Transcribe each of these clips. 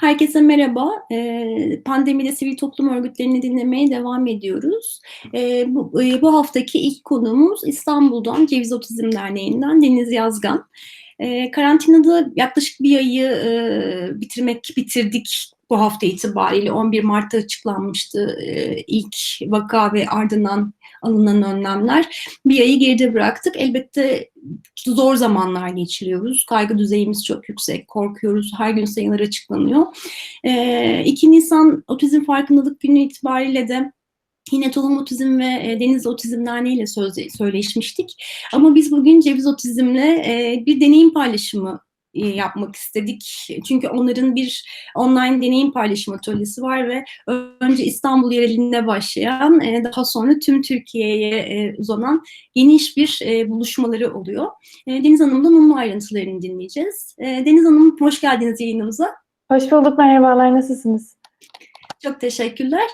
Herkese merhaba. Eee, pandemide sivil toplum örgütlerini dinlemeye devam ediyoruz. Eee, bu, eee, bu haftaki ilk konuğumuz İstanbul'dan Ceviz Otizm Derneği'nden Deniz Yazgan. Eee, karantinada yaklaşık bir ayı eee, bitirmek bitirdik bu hafta itibariyle 11 Mart'ta açıklanmıştı eee, ilk vaka ve ardından alınan önlemler. Bir ayı geride bıraktık. Elbette zor zamanlar geçiriyoruz. Kaygı düzeyimiz çok yüksek, korkuyoruz. Her gün sayılar açıklanıyor. Ee, 2 Nisan Otizm Farkındalık Günü itibariyle de Yine Tohum Otizm ve e, Deniz Otizm Derneği sözle, söyleşmiştik. Ama biz bugün Ceviz Otizm'le e, bir deneyim paylaşımı e, yapmak istedik. Çünkü onların bir online deneyim paylaşım atölyesi var ve önce İstanbul yerelinde başlayan, e, daha sonra tüm Türkiye'ye e, uzanan geniş bir buluşmaları oluyor. Deniz Hanım'dan onun ayrıntılarını dinleyeceğiz. Deniz Hanım hoş geldiniz yayınımıza. Hoş bulduk, merhabalar, nasılsınız? Çok teşekkürler.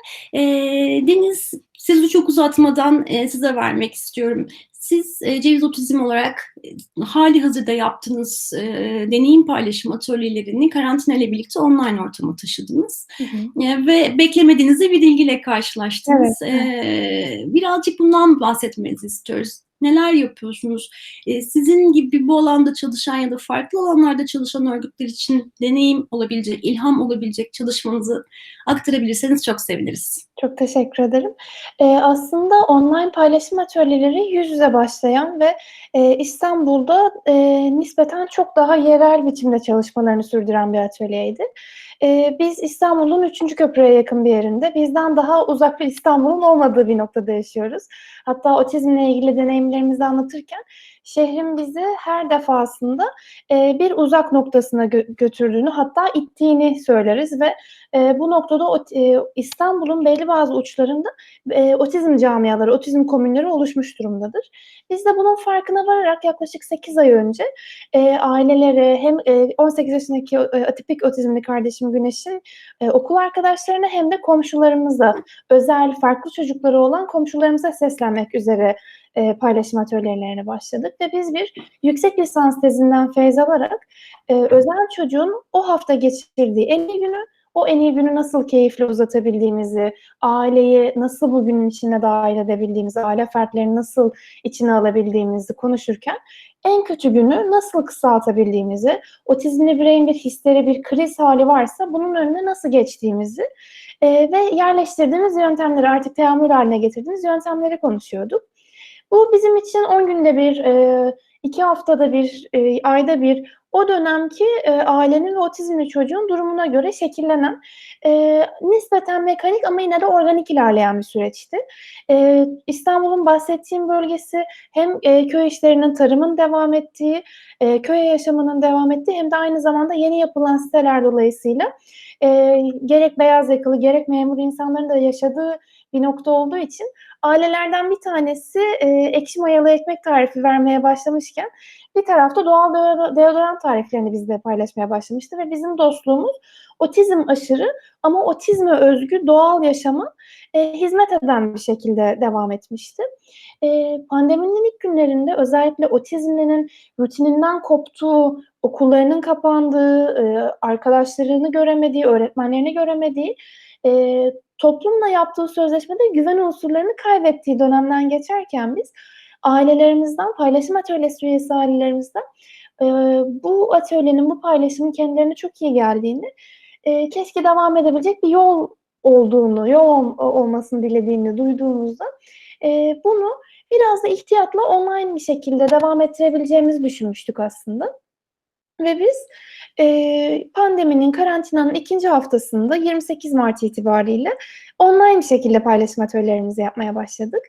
Deniz, sizi çok uzatmadan size vermek istiyorum. Siz e, Ceviz Otizm olarak e, hali hazırda yaptığınız e, deneyim paylaşım atölyelerini karantina ile birlikte online ortama taşıdınız. Hı hı. E, ve beklemediğinizde bir ilgiyle karşılaştınız. Evet, evet. E, birazcık bundan bahsetmenizi istiyoruz neler yapıyorsunuz? E, sizin gibi bu alanda çalışan ya da farklı alanlarda çalışan örgütler için deneyim olabilecek, ilham olabilecek çalışmanızı aktarabilirseniz çok seviniriz. Çok teşekkür ederim. E, aslında online paylaşım atölyeleri yüz yüze başlayan ve e, İstanbul'da e, nispeten çok daha yerel biçimde çalışmalarını sürdüren bir atölyeydi. E, biz İstanbul'un 3. köprüye yakın bir yerinde, bizden daha uzak bir İstanbul'un olmadığı bir noktada yaşıyoruz. Hatta otizmle ilgili deneyimlerimizi anlatırken şehrin bizi her defasında e, bir uzak noktasına gö- götürdüğünü hatta ittiğini söyleriz ve e, bu noktada e, İstanbul'un belli bazı uçlarında e, otizm camiaları, otizm komünleri oluşmuş durumdadır. Biz de bunun farkına vararak yaklaşık 8 ay önce e, ailelere hem e, 18 yaşındaki e, atipik otizmli kardeşim Güneş'in e, okul arkadaşlarına hem de komşularımıza, özel farklı çocukları olan komşularımıza seslenmek üzere e, paylaşım atölyelerine başladık ve biz bir yüksek lisans tezinden feyz alarak e, özel çocuğun o hafta geçirdiği en iyi günü o en iyi günü nasıl keyifli uzatabildiğimizi, aileyi nasıl bu günün içine dahil edebildiğimizi, aile fertlerini nasıl içine alabildiğimizi konuşurken en kötü günü nasıl kısaltabildiğimizi, otizmli bireyin bir histeri, bir kriz hali varsa bunun önüne nasıl geçtiğimizi e, ve yerleştirdiğimiz yöntemleri artık teamül haline getirdiğimiz yöntemleri konuşuyorduk. Bu bizim için 10 günde bir, e, iki haftada bir, e, ayda bir o dönemki e, ailenin ve otizmli çocuğun durumuna göre şekillenen e, nispeten mekanik ama yine de organik ilerleyen bir süreçti. E, İstanbul'un bahsettiğim bölgesi hem e, köy işlerinin, tarımın devam ettiği, e, köy yaşamının devam ettiği hem de aynı zamanda yeni yapılan siteler dolayısıyla e, gerek beyaz yakalı gerek memur insanların da yaşadığı bir nokta olduğu için ailelerden bir tanesi e, ekşi mayalı ekmek tarifi vermeye başlamışken bir tarafta doğal deodorant tariflerini bizle paylaşmaya başlamıştı ve bizim dostluğumuz otizm aşırı ama otizme özgü doğal yaşama e, hizmet eden bir şekilde devam etmişti. E, pandeminin ilk günlerinde özellikle otizmlinin rutininden koptuğu, okullarının kapandığı, e, arkadaşlarını göremediği, öğretmenlerini göremediği, e, toplumla yaptığı sözleşmede güven unsurlarını kaybettiği dönemden geçerken biz ailelerimizden, paylaşım atölyesi üyesi ailelerimizden e, bu atölyenin, bu paylaşımın kendilerine çok iyi geldiğini, e, keşke devam edebilecek bir yol olduğunu, yol olmasını dilediğini duyduğumuzda e, bunu biraz da ihtiyatla online bir şekilde devam ettirebileceğimizi düşünmüştük aslında. Ve biz e, pandeminin, karantinanın ikinci haftasında 28 Mart itibariyle online bir şekilde paylaşım atölyelerimizi yapmaya başladık.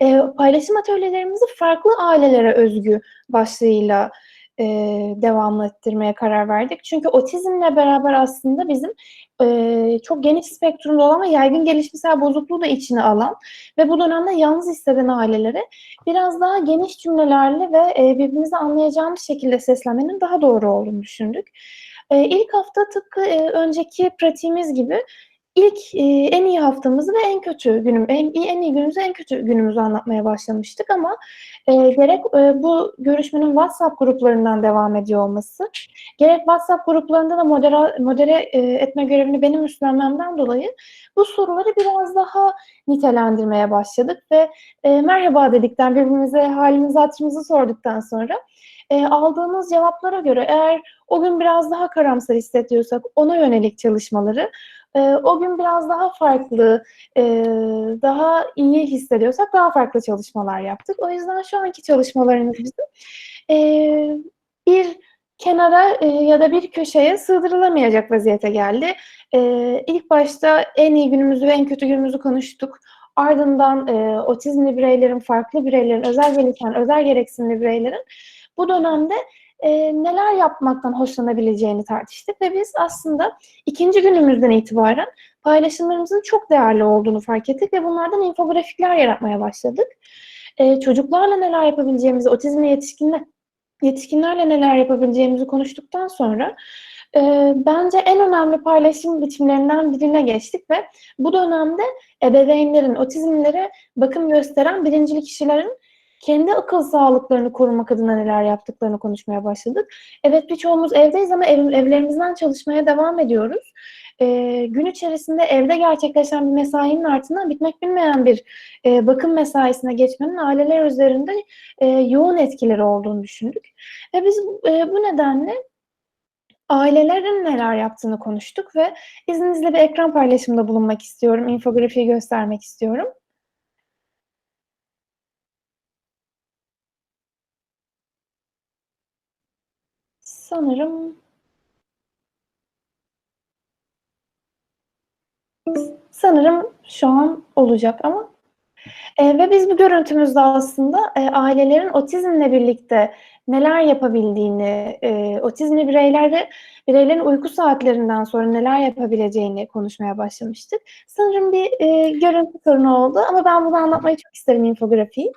E, paylaşım atölyelerimizi farklı ailelere özgü başlığıyla e, devam ettirmeye karar verdik. Çünkü otizmle beraber aslında bizim e, çok geniş spektrumda olan ve yaygın gelişimsel bozukluğu da içine alan ve bu dönemde yalnız hisseden ailelere biraz daha geniş cümlelerle ve e, birbirimizi anlayacağımız şekilde seslenmenin daha doğru olduğunu düşündük. E, ilk hafta tıpkı e, önceki pratiğimiz gibi ilk, eee, en iyi haftamızı ve en kötü günüm en en iyi günümüzü, en kötü günümüzü anlatmaya başlamıştık ama, eee, gerek, eee, bu görüşmenin WhatsApp gruplarından devam ediyor olması, gerek WhatsApp gruplarında da modera modere, eee, etme görevini benim üstlenmemden dolayı bu soruları biraz daha nitelendirmeye başladık ve, eee, merhaba dedikten, birbirimize hâlimizi hatırımızı sorduktan sonra, eee, aldığımız cevaplara göre eğer o gün biraz daha karamsar hissediyorsak ona yönelik çalışmaları, eee, o gün biraz daha farklı, eee, daha iyi hissediyorsak daha farklı çalışmalar yaptık. O yüzden şu anki çalışmalarımız bizim, eee, bir kenara, eee, ya da bir köşeye sığdırılamayacak vaziyete geldi. Eee, ilk başta en iyi günümüzü ve en kötü günümüzü konuştuk. Ardından, eee, otizmli bireylerin, farklı bireylerin, özel gelişen, özel gereksinimli bireylerin bu dönemde, eee, neler yapmaktan hoşlanabileceğini tartıştık ve biz aslında 2'nci günümüzden itibaren paylaşımlarımızın çok değerli olduğunu fark ettik ve bunlardan infografikler yaratmaya başladık. Eee, çocuklarla neler yapabileceğimizi, otizmli yetişkinle yetişkinlerle neler yapabileceğimizi konuştuktan sonra, eee, bence en önemli paylaşım biçimlerinden birine geçtik ve bu dönemde ebeveynlerin, otizmlilere bakım gösteren birincil kişilerin kendi akıl sağlıklarını korumak adına neler yaptıklarını konuşmaya başladık. Evet, birçoğumuz evdeyiz ama ev evlerimizden çalışmaya devam ediyoruz. Eee, gün içerisinde evde gerçekleşen bir mesainin ardından bitmek bilmeyen bir, eee, bakım mesaisine geçmenin aileler üzerinde, eee, yoğun etkileri olduğunu düşündük ve biz, eee, bu nedenle ailelerin neler yaptığını konuştuk ve izninizle bir ekran paylaşımında bulunmak istiyorum, infografiği göstermek istiyorum. Sanırım sanırım şu an olacak ama, eee, ve biz bu görüntümüzde aslında, eee, ailelerin otizmle birlikte neler yapabildiğini, eee, otizmli bireylerle bireylerin uyku saatlerinden sonra neler yapabileceğini konuşmaya başlamıştık. Sanırım bir, eee, görüntü sorunu oldu ama ben bunu anlatmayı çok isterim, infografiği.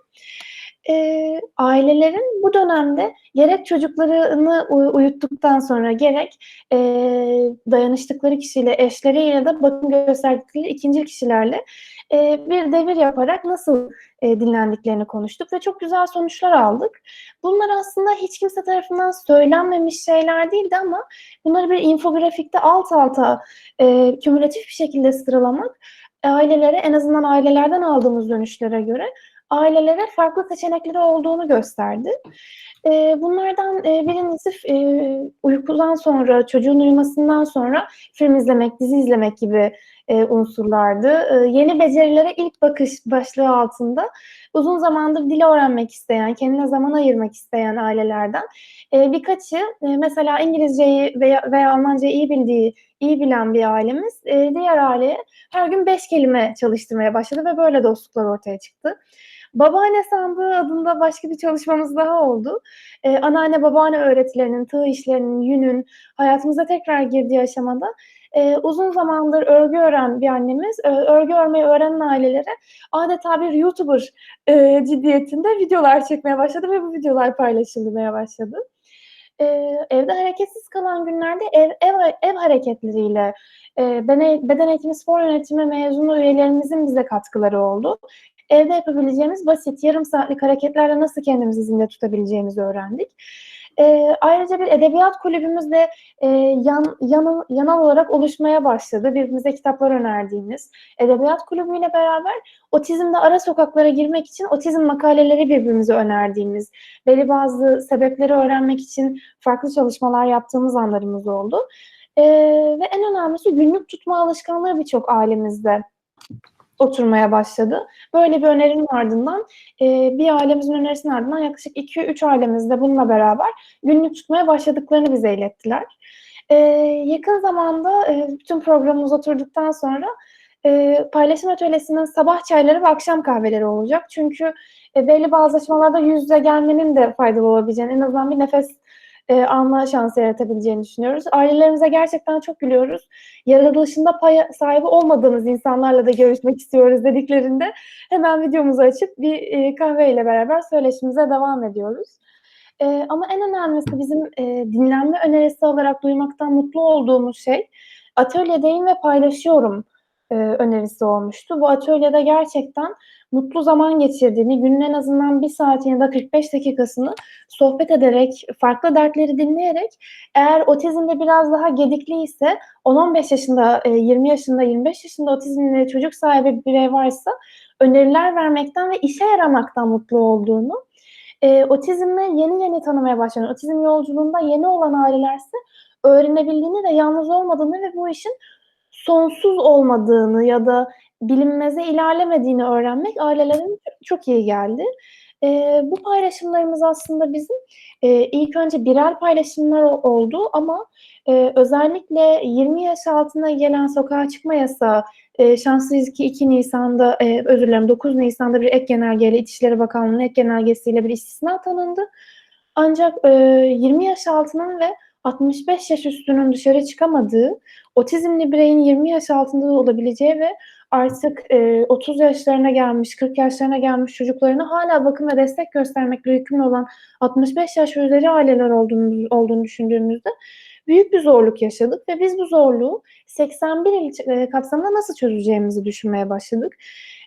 Eee, ailelerin bu dönemde gerek çocuklarını uyu uyuttuktan sonra gerek, eee, dayanıştıkları kişiyle, eşleriyle de bakım gösterdikleri ikincil kişilerle, eee, bir devir yaparak nasıl, eee, dinlendiklerini konuştuk ve çok güzel sonuçlar aldık. Bunlar aslında hiç kimse tarafından söylenmemiş şeyler değildi ama bunları bir infografikte alt alta, eee, kümülatif bir şekilde sıralamak ailelere, en azından ailelerden aldığımız dönüşlere göre, ailelere farklı seçenekleri olduğunu gösterdi. Eee, bunlardan, eee, birincisi eee, uykudan sonra, çocuğun uyumasından sonra film izlemek, dizi izlemek gibi, eee, unsurlardı. Iıı, yeni becerilere ilk bakış başlığı altında uzun zamandır dil öğrenmek isteyen, kendine zaman ayırmak isteyen ailelerden, eee, birkaçı, eee, mesela İngilizceyi veya veya Almancayı iyi bildiği, iyi bilen bir ailemiz, eee, diğer aileye her gün 5 kelime çalıştırmaya başladı ve böyle dostluklar ortaya çıktı. Babaanne sandığı adında başka bir çalışmamız daha oldu. Eee, anneanne, babaanne öğretilerinin, tığ işlerinin, yünün hayatımıza tekrar girdiği aşamada, eee, uzun zamandır örgü ören bir annemiz, eee, örgü örmeyi öğrenen ailelere adeta bir YouTuber, eee, ciddiyetinde videolar çekmeye başladı ve bu videolar paylaşılmaya başladı. Eee, evde hareketsiz kalan günlerde ev ev ev hareketleriyle, eee, bene beden eğitimi, spor yönetimi mezunu üyelerimizin bize katkıları oldu. Evde yapabileceğimiz basit, yarım saatlik hareketlerle nasıl kendimizi zinde tutabileceğimizi öğrendik. Eee, ayrıca bir edebiyat kulübümüz de, eee, yan yanal yanal olarak oluşmaya başladı. Birbirimize kitaplar önerdiğimiz. Edebiyat kulübüyle beraber otizmde ara sokaklara girmek için otizm makaleleri birbirimize önerdiğimiz, belli bazı sebepleri öğrenmek için farklı çalışmalar yaptığımız anlarımız oldu. Eee, ve en önemlisi günlük tutma alışkanlığı birçok ailemizde oturmaya başladı. Böyle bir önerinin ardından, eee, bir ailemizin önerisinin ardından yaklaşık 2-3 ailemiz de bununla beraber günlük tutmaya başladıklarını bize ilettiler. Eee, yakın zamanda, eee, bütün programımız oturduktan sonra, eee, paylaşım atölyesinin sabah çayları ve akşam kahveleri olacak. Çünkü, eee, belli bazı aşamalarda yüz yüze gelmenin de faydalı olabileceğini, en azından bir nefes, eee, alma şansı yaratabileceğini düşünüyoruz. Ailelerimize gerçekten çok gülüyoruz. Yaratılışında pay sahibi olmadığımız insanlarla da görüşmek istiyoruz dediklerinde hemen videomuzu açıp bir, eee, kahveyle beraber söyleşimize devam ediyoruz. Eee, ama en önemlisi bizim, eee, dinlenme önerisi olarak duymaktan mutlu olduğumuz şey, "Atölyedeyim ve paylaşıyorum." E, önerisi olmuştu. Bu atölyede gerçekten mutlu zaman geçirdiğini, günün en azından bir saatini ya da 45 dakikasını sohbet ederek, farklı dertleri dinleyerek eğer otizmde biraz daha gedikli ise 10-15 yaşında, e, 20 yaşında, 25 yaşında otizmli çocuk sahibi bir birey varsa öneriler vermekten ve işe yaramaktan mutlu olduğunu, e, otizmle yeni yeni tanımaya başlayan, otizm yolculuğunda yeni olan ailelerse öğrenebildiğini ve yalnız olmadığını ve bu işin sonsuz olmadığını ya da bilinmeze ilerlemediğini öğrenmek ailelerin çok iyi geldi. Eee, bu paylaşımlarımız aslında bizim, eee, ilk önce birel paylaşımlar oldu ama, eee, özellikle 20 yaş altına gelen sokağa çıkma yasağı, eee, şanslıyız ki 2 Nisan'da, eee, özür dilerim 9 Nisan'da bir ek genelgeyle İçişleri Bakanlığı'nın ek genelgesiyle bir istisna tanındı. Ancak, eee, 20 yaş altının ve 65 yaş üstünün dışarı çıkamadığı, otizmli bireyin 20 yaş altında da olabileceği ve artık, eee, 30 yaşlarına gelmiş, 40 yaşlarına gelmiş çocuklarına hâlâ bakım ve destek göstermekle yükümlü olan 65 yaş üzeri aileler olduğunu olduğunu düşündüğümüzde büyük bir zorluk yaşadık ve biz bu zorluğu 81 il eee, kapsamında nasıl çözeceğimizi düşünmeye başladık.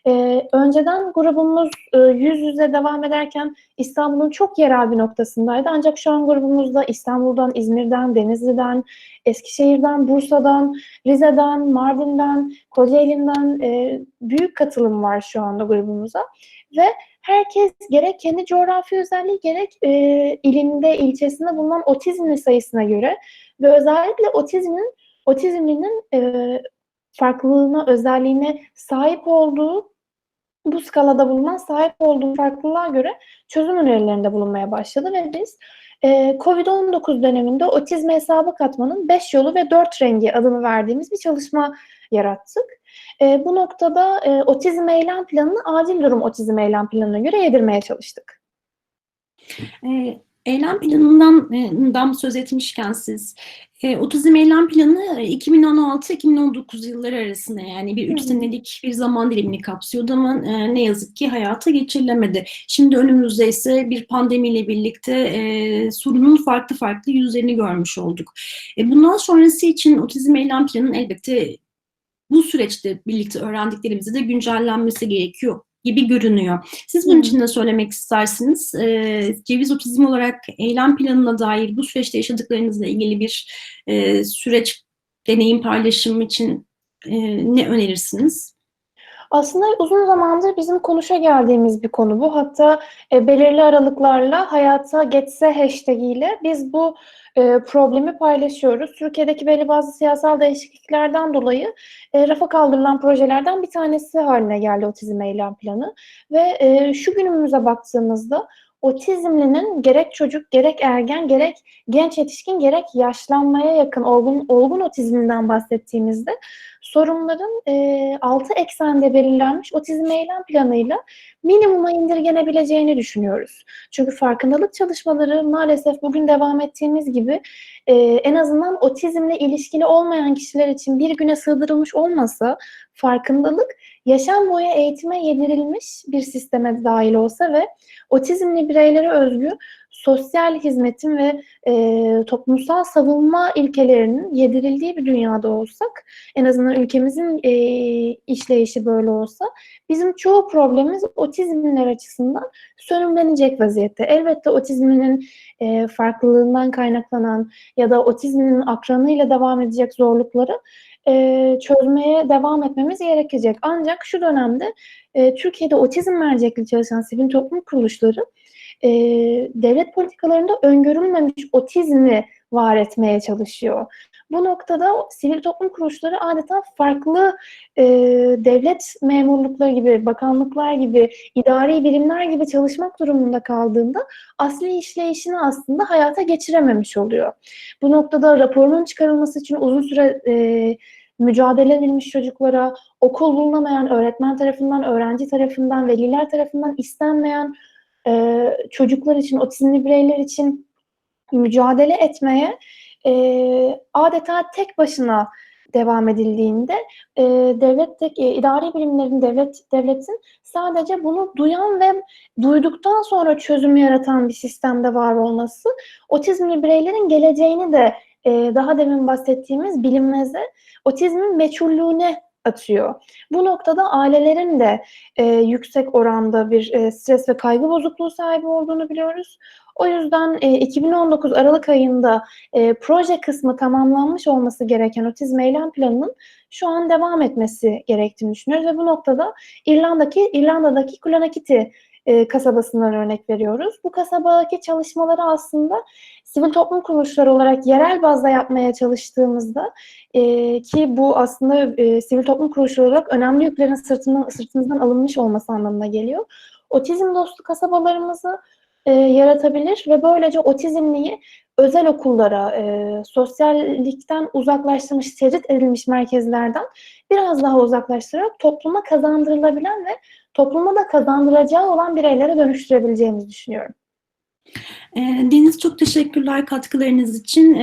Eee, önceden grubumuz, ııı, yüz yüze devam ederken İstanbul'un çok yerel bir noktasındaydı. Ancak şu an grubumuzda İstanbul'dan, İzmir'den, Denizli'den, Eskişehir'den, Bursa'dan, Rize'den, Mardin'den, Kocaeli'nden, eee, büyük katılım var şu anda grubumuza. Ve herkes gerek kendi coğrafi özelliği gerek, eee, ilinde, ilçesinde bulunan otizmli sayısına göre ve özellikle otizmin otizmlinin, eee, farklılığına, özelliğine sahip olduğu bu skalada bulunan, sahip olduğu farklılığa göre çözüm önerilerinde bulunmaya başladı ve biz, eee, COVID-19 döneminde otizme hesaba katmanın 5 yolu ve 4 rengi adını verdiğimiz bir çalışma yarattık. Eee, bu noktada, eee, otizm eylem planını acil durum otizm eylem planına göre yedirmeye çalıştık. Eee, eylem planından dan söz etmişken siz, eee, otizm eylem planı 2016-2019 yılları arasında yani bir 3 Hı hı. senelik bir zaman dilimini kapsıyordu ama, eee, ne yazık ki hayata geçirilemedi. Şimdi önümüzde ise bir pandemiyle birlikte, eee, sorunun farklı farklı yüzlerini görmüş olduk. E, bundan sonrası için otizm eylem planının elbette bu süreçte birlikte öğrendiklerimizin de güncellenmesi gerekiyor gibi görünüyor. Siz bunun için ne söylemek istersiniz? Eee, Ceviz Otizm olarak eylem planına dair bu süreçte yaşadıklarınızla ilgili bir, eee, süreç, deneyim paylaşımı için, eee, ne önerirsiniz? Aslında uzun zamandır bizim konuşageldiğimiz bir konu bu. Hatta, eee, belirli aralıklarla hayata geçse hashtag'iyle biz bu, eee, problemi paylaşıyoruz. Türkiye'deki belli bazı siyasal değişikliklerden dolayı, eee, rafa kaldırılan projelerden bir tanesi hâline geldi otizm eylem planı ve, eee, şu günümüze baktığımızda otizmlinin gerek çocuk, gerek ergen, gerek genç yetişkin, gerek yaşlanmaya yakın olgun olgun otizmden bahsettiğimizde sorunların, eee, 6 eksende belirlenmiş otizm eylem planıyla minimuma indirgenebileceğini düşünüyoruz. Çünkü farkındalık çalışmaları maalesef bugün devam ettiğimiz gibi, eee, en azından otizmle ilişkili olmayan kişiler için bir güne sığdırılmış olmasa farkındalık yaşam boyu eğitime yedirilmiş bir sisteme dâhil olsa ve otizmli bireylere özgü sosyal hizmetin ve, eee, toplumsal savunma ilkelerinin yedirildiği bir dünyada olsak, en azından ülkemizin, eee, işleyişi böyle olsa bizim çoğu problemimiz otizmliler açısından sönümlenecek vaziyette. Elbette otizmlinin, eee, farklılığından kaynaklanan ya da otizmlinin akranıyla devam edecek zorlukları, eee, çözmeye devam etmemiz gerekecek. Ancak şu dönemde, eee, Türkiye'de otizm merkezli çalışan sivil toplum kuruluşları, eee, devlet politikalarında öngörülmemiş otizmi var etmeye çalışıyor. Bu noktada sivil toplum kuruluşları adeta farklı, eee, devlet memurlukları gibi, bakanlıklar gibi, idari birimler gibi çalışmak durumunda kaldığında asli işleyişini aslında hayata geçirememiş oluyor. Bu noktada raporunun çıkarılması için uzun süre, eee, mücadele edilmiş çocuklara, okul bulunamayan, öğretmen tarafından, öğrenci tarafından, veliler tarafından istenmeyen, eee, çocuklar için, otizmli bireyler için mücadele etmeye, eee, adeta tek başına devam edildiğinde, eee, devletteki idari birimlerin, devlet devletin sadece bunu duyan ve duyduktan sonra çözüm yaratan bir sistemde var olması, otizmli bireylerin geleceğini de, eee, daha demin bahsettiğimiz bilinmeze, otizmin meçhullüğüne atıyor. Bu noktada ailelerin de e, yüksek oranda bir e, stres ve kaygı bozukluğu sahibi olduğunu biliyoruz. O yüzden e, 2019 Aralık ayında e, proje kısmı tamamlanmış olması gereken otizm eylem planının şu an devam etmesi gerektiğini düşünüyoruz ve bu noktada İrlanda'daki İrlanda'daki Clonakilty e, kasabasından örnek veriyoruz. Bu kasabadaki çalışmaları aslında sivil toplum kuruluşları olarak yerel bazda yapmaya çalıştığımızda e, ki bu aslında e, sivil toplum kuruluşları olarak önemli yüklerin sırtından, sırtımızdan alınmış olması anlamına geliyor. Otizm dostu kasabalarımızı e, yaratabilir ve böylece otizmliyi özel okullara, e, sosyallikten uzaklaştırmış, tecrit edilmiş merkezlerden biraz daha uzaklaştırarak topluma kazandırılabilen ve topluma da kazandıracağı olan bireylere dönüştürebileceğimizi düşünüyorum. E, Deniz çok teşekkürler katkılarınız için.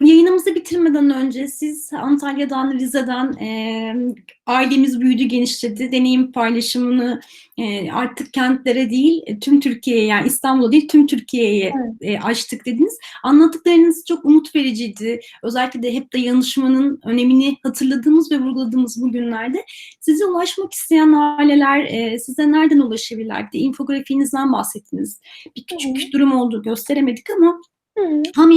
Yayınımızı bitirmeden önce siz Antalya'dan, Rize'den e, ailemiz büyüdü, genişledi. Deneyim paylaşımını e, artık kentlere değil, e, tüm Türkiye'ye yani İstanbul'a değil tüm Türkiye'ye Evet. e, açtık dediniz. Anlattıklarınız çok umut vericiydi. Özellikle de hep dayanışmanın önemini hatırladığımız ve vurguladığımız bu günlerde. Size ulaşmak isteyen aileler e, size nereden ulaşabilirler? De infografiğinizden bahsettiniz. Bir küçük hı. durum oldu gösteremedik ama Hı hı. hem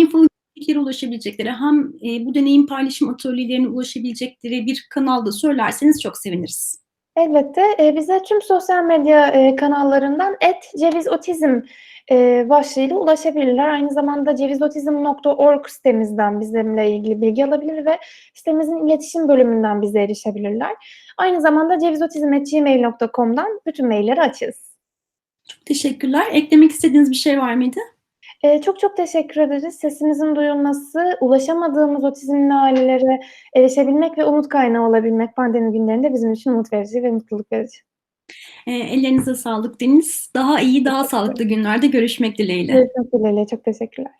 infografiklere ulaşabilecekleri hem e, bu deneyim paylaşım atölyelerine ulaşabilecekleri bir kanalda söylerseniz çok seviniriz. Elbette e, bize tüm sosyal medya e, kanallarından @cevizotizm e, başlığıyla ulaşabilirler. Aynı zamanda cevizotizm.org sitemizden bizimle ilgili bilgi alabilir ve sitemizin iletişim bölümünden bize erişebilirler. Aynı zamanda cevizotizm.gmail.com'dan bütün mailleri açığız. Çok teşekkürler. Eklemek istediğiniz bir şey var mıydı? Ee, çok çok teşekkür ederiz. Sesimizin duyulması, ulaşamadığımız otizmli ailelere erişebilmek ve umut kaynağı olabilmek pandemi günlerinde bizim için umut verici ve mutluluk verici. E, ellerinize sağlık Deniz. Daha iyi, daha sağlıklı günlerde görüşmek dileğiyle. Görüşmek dileğiyle. Çok teşekkürler.